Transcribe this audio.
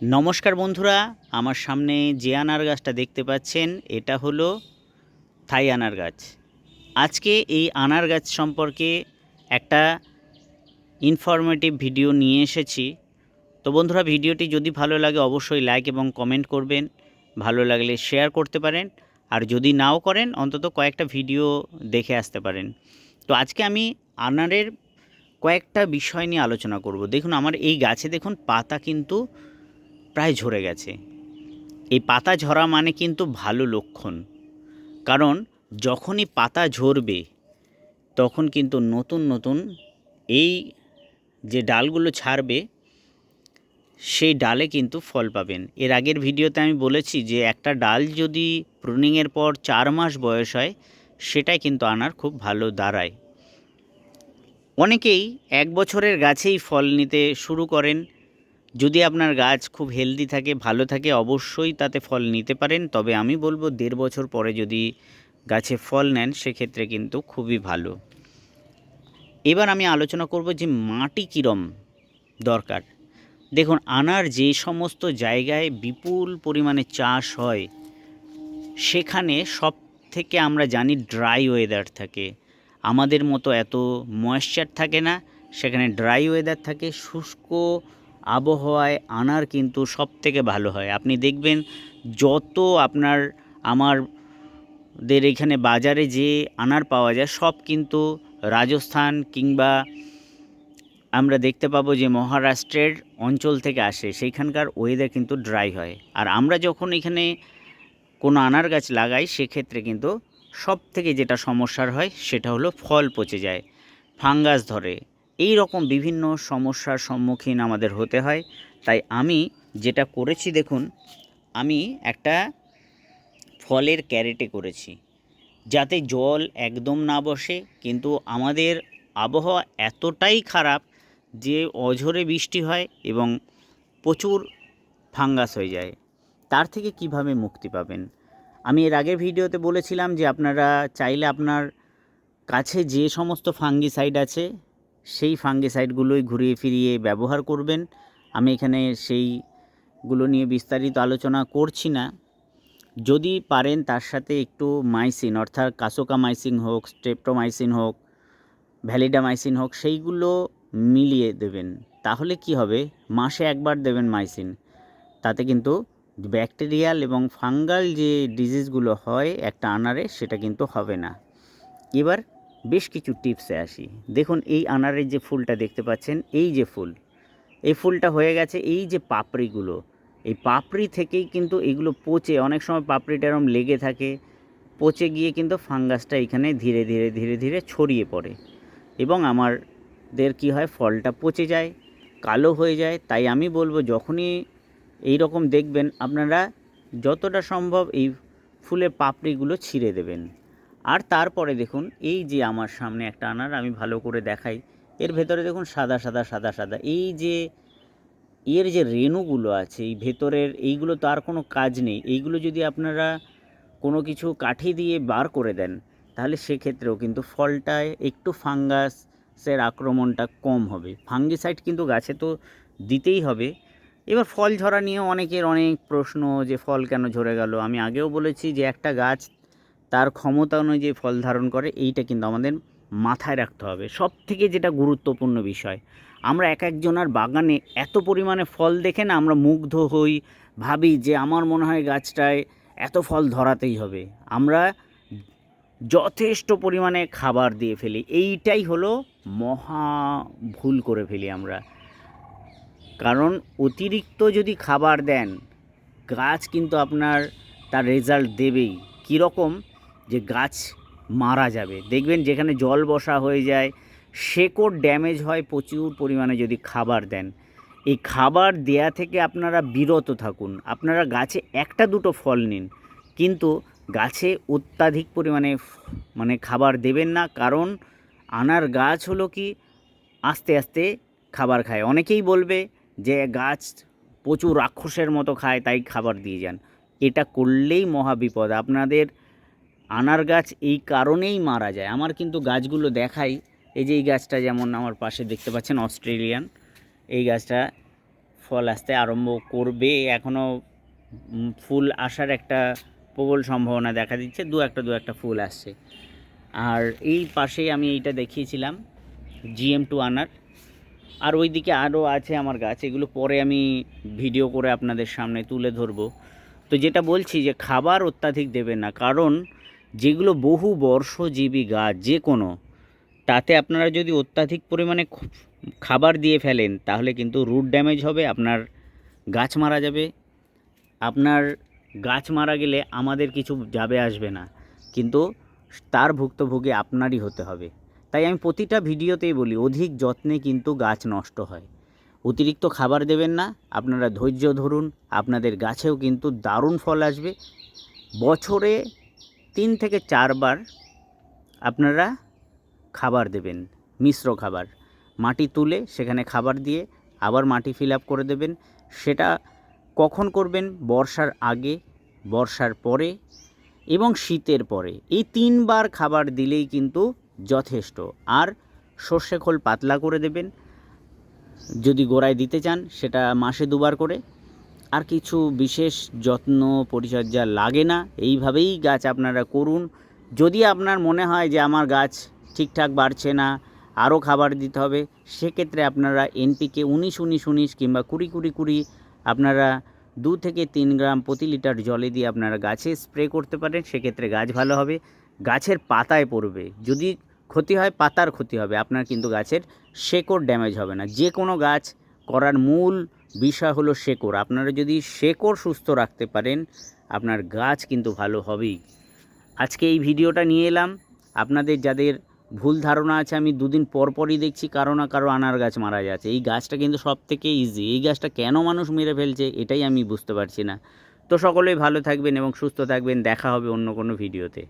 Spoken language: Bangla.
নমস্কার বন্ধুরা, আমার সামনে যে আনার গাছটা দেখতে পাচ্ছেন, এটা হলো থাই আনার গাছ। আজকে এই আনার গাছ সম্পর্কে একটা ইনফরমেটিভ ভিডিও নিয়ে এসেছি। তো বন্ধুরা ভিডিওটি যদি ভালো লাগে অবশ্যই লাইক এবং কমেন্ট করবেন। ভালো লাগলে শেয়ার করতে পারেন। আর যদি নাও করেন, অন্তত কয়েকটা ভিডিও দেখে আসতে পারেন। তো আজকে আমি আনারের কয়েকটা বিষয় নিয়ে আলোচনা করব। দেখুন, আমার এই গাছে দেখুন, পাতা কিন্তু প্রায় ঝরে গেছে। এই পাতা ঝরা মানে কিন্তু ভালো লক্ষণ। কারণ যখনই পাতা ঝরবে, তখন কিন্তু নতুন নতুন এই যে ডালগুলো ছাড়বে, সেই ডালে কিন্তু ফল পাবেন। এর আগের ভিডিওতে আমি বলেছি যে একটা ডাল যদি প্রুনিংয়ের পর চার মাস বয়স হয়, সেটাই কিন্তু আনার খুব ভালো দাঁড়ায়। অনেকেই এক বছরের গাছেই ফল নিতে শুরু করেন যদি আপনার গাছ খুব হেলদি থাকে, ভালো থাকে, অবশ্যই তাতে ফল নিতে পারেন। তবে আমি বলব দেড় বছর পরে যদি গাছে ফল নেন, সেক্ষেত্রে কিন্তু খুবই ভালো। এবার আমি আলোচনা করব যে মাটি কীরম দরকার। দেখুন, আনার যে সমস্ত জায়গায় বিপুল পরিমাণে চাষ হয়, সেখানে সব থেকে আমরা জানি ড্রাই ওয়েদার থাকে। আমাদের মতো এত ময়েশ্চার থাকে না, সেখানে ড্রাই ওয়েদার থাকে, শুষ্ক আবহাওয়ায় আনার কিন্তু সব থেকে ভালো হয়। আপনি দেখবেন যত আপনার, আমারদের এখানে বাজারে যে আনার পাওয়া যায়, সব কিন্তু রাজস্থান কিংবা আমরা দেখতে পাবো যে মহারাষ্ট্রের অঞ্চল থেকে আসে, সেইখানকার ওয়েদার কিন্তু ড্রাই হয়। আর আমরা যখন এখানে কোনো আনার গাছ লাগাই, সেক্ষেত্রে কিন্তু সব থেকে যেটা সমস্যার হয়, সেটা হলো ফল পচে যায়, ফাঙ্গাস ধরে। এই রকম বিভিন্ন সমস্যার সম্মুখীন আমাদের হতে হয়। তাই আমি যেটা করেছি দেখুন, আমি একটা ফলের ক্যারেটে করেছি। যাতে জল একদম না বসে, কিন্তু আমাদের আবহাওয়া এতটাই খারাপ যে অঝরে বৃষ্টি হয় এবং প্রচুর ফাঙ্গাস হয়ে যায়। তার থেকে কীভাবে মুক্তি পাবেন? আমি এর আগের ভিডিওতে বলেছিলাম যে আপনারা চাইলে আপনার কাছে যে সমস্ত ফাঙ্গিসাইড আছে সেই ফাঙ্গিসাইডগুলোই ঘুরিয়ে ফিরিয়ে ব্যবহার করবেন। আমি এখানে সেইগুলো নিয়ে বিস্তারিত আলোচনা করছি না। যদি পারেন তার সাথে একটু মাইসিন, অর্থাৎ কাসোকা মাইসিন হোক, স্ট্রেপ্টোমাইসিন হোক, ভ্যালিডামাইসিন হোক, সেইগুলো মিলিয়ে দেবেন। তাহলে কি হবে? মাসে একবার দেবেন মাইসিন। তাতে কিন্তু ব্যাকটেরিয়াল এবং ফাঙ্গাল যে ডিজিজগুলো হয় একটা আনারে সেটা কিন্তু হবে না। এবার বেশ কিছু টিপসে আসি। দেখুন, এই আনারের যে ফুলটা দেখতে পাচ্ছেন, এই যে ফুল, এই ফুলটা হয়ে গেছে এই যে পাপড়িগুলো। এই পাপড়ি থেকেই কিন্তু এগুলো পচে, অনেক সময় পাপড়িটা এরম লেগে থাকে, পচে গিয়ে কিন্তু ফাঙ্গাসটা এখানে ধীরে ধীরে ধীরে ধীরে ছড়িয়ে পড়ে। এবং আমাদের কি হয়, ফলটা পচে যায়, কালো হয়ে যায়। তাই আমি বলব, যখনই এই রকম দেখবেন, আপনারা যতটা সম্ভব এই ফুলের পাপড়িগুলো ছিঁড়ে দেবেন। আর তারপরে দেখুন, এই যে আমার সামনে একটা আনার আমি ভালো করে দেখাই। এর ভেতরে দেখুন সাদা সাদা সাদা সাদা। এই যে, এর যে রেণুগুলো আছে, এই ভেতরের এইগুলো তো আর কোনো কাজ নেই। এইগুলো যদি আপনারা কোনো কিছু কাঠি দিয়ে বার করে দেন, তাহলে সেক্ষেত্রেও কিন্তু ফলটায় একটু ফাঙ্গাসের আক্রমণটা কম হবে। ফাঙ্গিসাইড কিন্তু গাছে তো দিতেই হবে। এবার ফল ঝরা নিয়ে অনেকের অনেক প্রশ্ন যে ফল কেন ঝরে গেল? আমি আগেও বলেছি যে একটা গাছ তার ক্ষমতা অনুযায়ী ফল ধারণ করে, এইটা কিন্তু আমাদের মাথায় রাখতে হবে। সব থেকে যেটা গুরুত্বপূর্ণ বিষয়, আমরা এক একজনের বাগানে এত পরিমাণে ফল দেখে না আমরা মুগ্ধ হই, ভাবি যে আমার মনে হয় গাছটায় এত ফল ধরাতেই হবে। আমরা যথেষ্ট পরিমাণে খাবার দিয়ে ফেলি। এইটাই হলো মহা ভুল করে ফেলি আমরা। কারণ অতিরিক্ত যদি খাবার দেন, গাছ কিন্তু আপনার তার রেজাল্ট দেবেই। কীরকম? যে গাছ মারা যাবে। দেখবেন যেখানে জল বসা হয়ে যায়, শেকড় ড্যামেজ হয় প্রচুর পরিমাণে যদি খাবার দেন। এই খাবার দেয়া থেকে আপনারা বিরত থাকুন। আপনারা গাছে একটা দুটো ফল নিন। কিন্তু গাছে অত্যাধিক পরিমাণে মানে খাবার দেবেন না। কারণ আনার গাছ হলো কি? আস্তে আস্তে খাবার খায়। অনেকেই বলবে যে গাছ প্রচুর রাক্ষসের মতো খায়, তাই খাবার দিয়ে যান। এটা করলেই মহাবিপদ। আপনাদের আনার গাছ এই কারণেই মারা যায়। আমার কিন্তু গাছগুলো দেখাই। এই যে এই গাছটা যেমন আমার পাশে দেখতে পাচ্ছেন অস্ট্রেলিয়ান। এই গাছটা ফল আসতে আরম্ভ করবে। এখনও ফুল আসার একটা প্রবল সম্ভাবনা দেখা দিচ্ছে। দু একটা দু একটা ফুল আসছে। আর এই পাশেই আমি এইটা দেখিয়েছিলাম, জিএম টু আনার। আর ওইদিকে আরও আছে আমার গাছ। এগুলো পরে আমি ভিডিও করে আপনাদের সামনে তুলে ধরবো। তো যেটা বলছি যে খাবার অত্যাধিক দেবেন না। কারণ যেগুলো বহু বর্ষজীবী গাছ, যে কোনো, তাতে আপনারা যদি অত্যাধিক পরিমাণে খাবার দিয়ে ফেলেন, তাহলে কিন্তু রুট ড্যামেজ হবে, আপনার গাছ মারা যাবে। আপনার গাছ মারা গেলে আমাদের কিছু যাবে আসবে না। কিন্তু তার ভুক্তভোগী আপনারই হতে হবে। তাই আমি প্রতিটা ভিডিওতেই বলি, অধিক যত্নে কিন্তু গাছ নষ্ট হয়। অতিরিক্ত খাবার দেবেন না, আপনারা ধৈর্য ধরুন, আপনাদের গাছেও কিন্তু দারুণ ফল আসবে। বছরে তিন থেকে চারবার আপনারা খাবার দেবেন, মিশ্র খাবার। মাটি তুলে সেখানে খাবার দিয়ে আবার মাটি ফিল আপ করে দেবেন। সেটা কখন করবেন? বর্ষার আগে, বর্ষার পরে এবং শীতের পরে। এই তিনবার খাবার দিলেই কিন্তু যথেষ্ট। আর সর্ষে খোল পাতলা করে দেবেন। যদি গোড়ায় দিতে চান, সেটা মাসে দুবার করে। আর কিছু বিশেষ যত্ন পরিচর্যা লাগে না। এইভাবেই গাছ আপনারা করুন। যদি আপনার মনে হয় যে আমার গাছ ঠিকঠাক বাড়ছে না, আরও খাবার দিতে হবে, সেক্ষেত্রে আপনারা এনপিকে উনিশ উনিশ উনিশ কিংবা কুড়ি কুড়ি কুড়ি আপনারা দু থেকে তিন গ্রাম প্রতি লিটার জলে দিয়ে আপনারা গাছে স্প্রে করতে পারেন। সেক্ষেত্রে গাছ ভালো হবে। গাছের পাতায় পড়বে। যদি ক্ষতি হয়, পাতার ক্ষতি হবে। আপনার কিন্তু গাছের শেকড় ড্যামেজ হবে না। যে কোনো গাছ করার মূল বিষয় হলো শেকড়। আপনারা যদি শেকড় সুস্থ রাখতে পারেন, আপনার গাছ কিন্তু ভালো হবেই। আজকে এই ভিডিওটা নিয়ে এলাম। আপনাদের যাদের ভুল ধারণা আছে, আমি দুদিন পরপরই দেখছি, কারও না কারও আনার গাছ মারা যাচ্ছে। এই গাছটা কিন্তু সব থেকে ইজি এই গাছটা কেন মানুষ মেরে ফেলছে, এটাই আমি বুঝতে পারছি না। তো সকলেই ভালো থাকবেন এবং সুস্থ থাকবেন। দেখা হবে অন্য কোনো ভিডিওতে।